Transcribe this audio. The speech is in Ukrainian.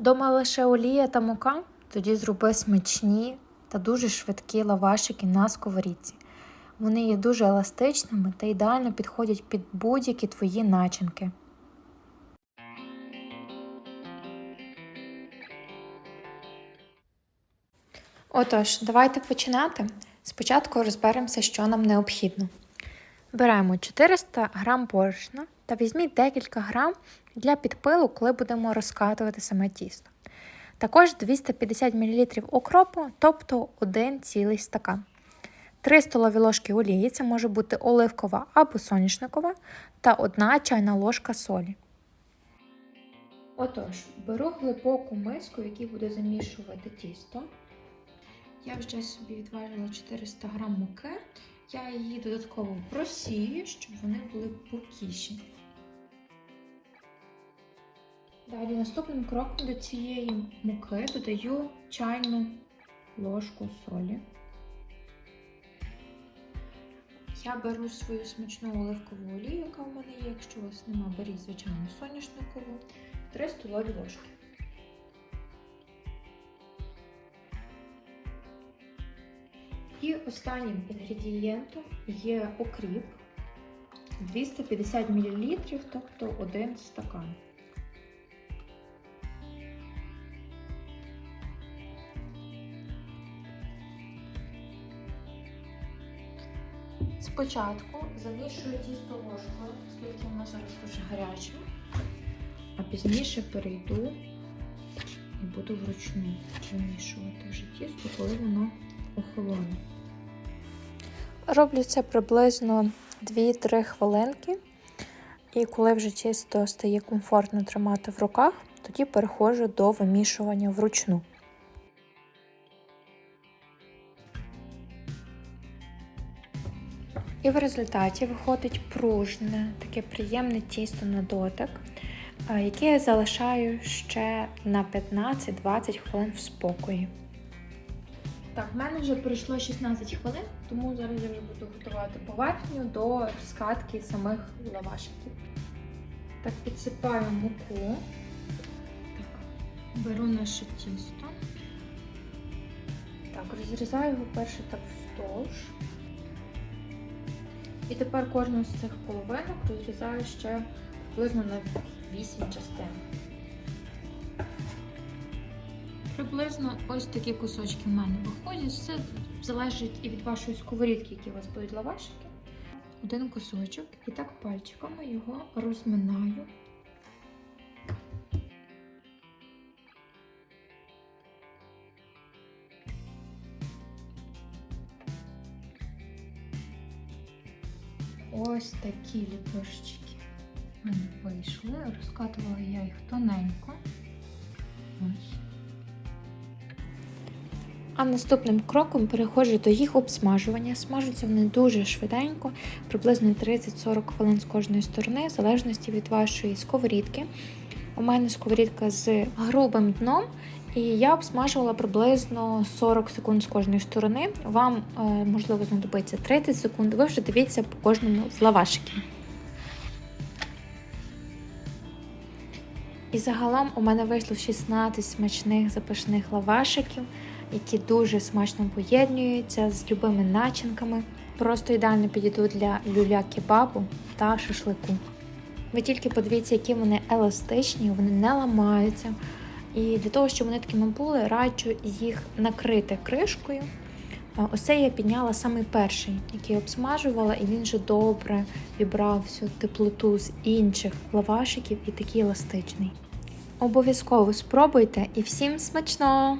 Дома лише олія та мука, тоді зроби смачні та дуже швидкі лавашики на сковорідці. Вони є дуже еластичними та ідеально підходять під будь-які твої начинки. Отож, давайте починати. Спочатку розберемося, що нам необхідно. Беремо 400 г борошна та візьміть декілька грам для підпилу, коли будемо розкатувати саме тісто. Також 250 мл окропу, тобто 1 цілий стакан. 3 столові ложки олії, це може бути оливкова або соняшникова, та 1 чайна ложка солі. Отож, беру глибоку миску, в якій буду замішувати тісто. Я вже собі відважила 400 г муки. Я її додатково просію, щоб вони були пухкіші. Далі наступним кроком до цієї муки додаю чайну ложку солі. Я беру свою смачну оливкову олію, яка в мене є. Якщо у вас нема, беріть звичайну соняшникову, 3 столові ложки. І останнім інгредієнтом є окріп 250 мл, тобто 1 стакан. Спочатку замішую тісто ложкою, оскільки воно зараз дуже гаряче, а пізніше перейду і буду вручну вимішувати вже тісто, коли воно охолоне. Роблю це приблизно 2-3 хвилинки. І коли вже тісто стає комфортно тримати в руках, тоді переходжу до вимішування вручну. І в результаті виходить пружне, таке приємне тісто на дотик, яке я залишаю ще на 15-20 хвилин в спокої. Так, в мене вже пройшло 16 хвилин, тому зараз я вже буду готувати поверхню до скатки самих лавашиків. Так, підсипаю муку. Так, беру наше тісто. Так, розрізаю його перше так вздовж. І тепер кожну з цих половинок розрізаю ще приблизно на 8 частин. Приблизно ось такі кусочки в мене виходять. Все залежить і від вашої сковорідки, які у вас будуть лавашики. Один кусочок і так пальчиками його розминаю. Ось такі ліпешечки в мене вийшли. Розкатувала я їх тоненько. А наступним кроком переходжу до їх обсмажування. Смажуться вони дуже швиденько, приблизно 30-40 хвилин з кожної сторони, в залежності від вашої сковорідки. У мене сковорідка з грубим дном, і я обсмажувала приблизно 40 секунд з кожної сторони. Вам, е, можливо, знадобиться 30 секунд. Ви вже дивіться по кожному з лавашиків. І загалом у мене вийшло 16 смачних запашних лавашиків які дуже смачно поєднуються з любими начинками. Просто ідеально підійдуть для люля-кебабу та шашлику. Ви тільки подивіться, які вони еластичні, вони не ламаються. І для того, щоб вони такими були, раджу їх накрити кришкою. Ось я підняла самий перший, який обсмажувала, і він вже добре вібрав всю теплоту з інших лавашиків і такий еластичний. Обов'язково спробуйте і всім смачного!